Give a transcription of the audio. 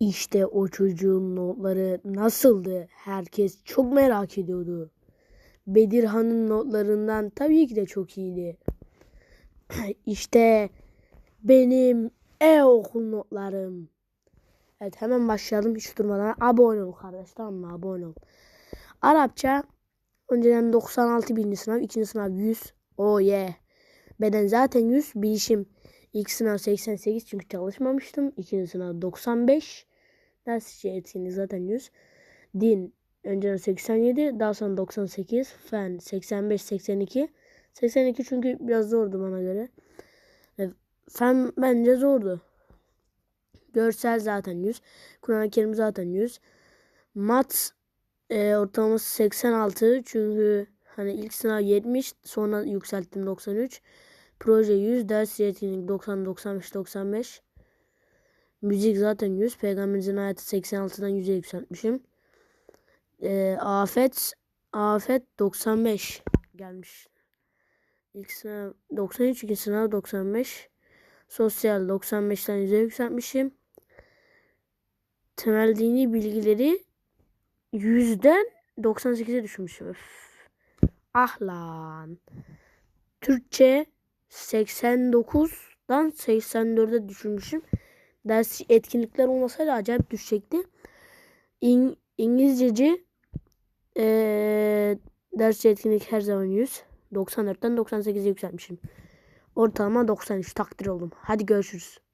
İşte o çocuğun notları nasıldı? Herkes çok merak ediyordu. Bedirhan'ın notlarından tabii ki de çok iyiydi. İşte benim e-okul notlarım. Evet hemen başlayalım hiç durmadan. Abone ol kardeş tamam mı? Abone ol. Arapça önceden 96 birinci sınav, ikinci sınav 100. Oh yeah. Beden zaten 100. Bilişim ilk sınav 88 çünkü çalışmamıştım. İkinci sınav 95. Ders etkinlik zaten 100. Din önceden 87 daha sonra 98. Fen 85 82. 82 çünkü biraz zordu bana göre. E, Fen bence zordu. Görsel zaten 100. Kur'an-ı Kerim zaten 100. Mat e, ortalaması 86 çünkü hani ilk sınav 70 sonra yükselttim 93. Proje 100, ders yetkinlik 90, 95, 95. Müzik zaten 100. Peygamberimizin hayatı 86'dan 100'e yükseltmişim. E, afet afet 95 gelmiş. İlk sınav 93, ikinci sınav 95. Sosyal 95'ten 100'e yükseltmişim. Temel dini bilgileri 100'den 98'e düşmüşüm. Öf. Ah lan. Türkçe 89'dan 84'e düşürmüşüm. Ders etkinlikler olmasaydı acayip düşecekti. İng İngilizceci ee, ders etkinlik her zaman 100. 94'ten 98'e yükseltmişim. Ortalama 93 takdir oldum. Hadi görüşürüz.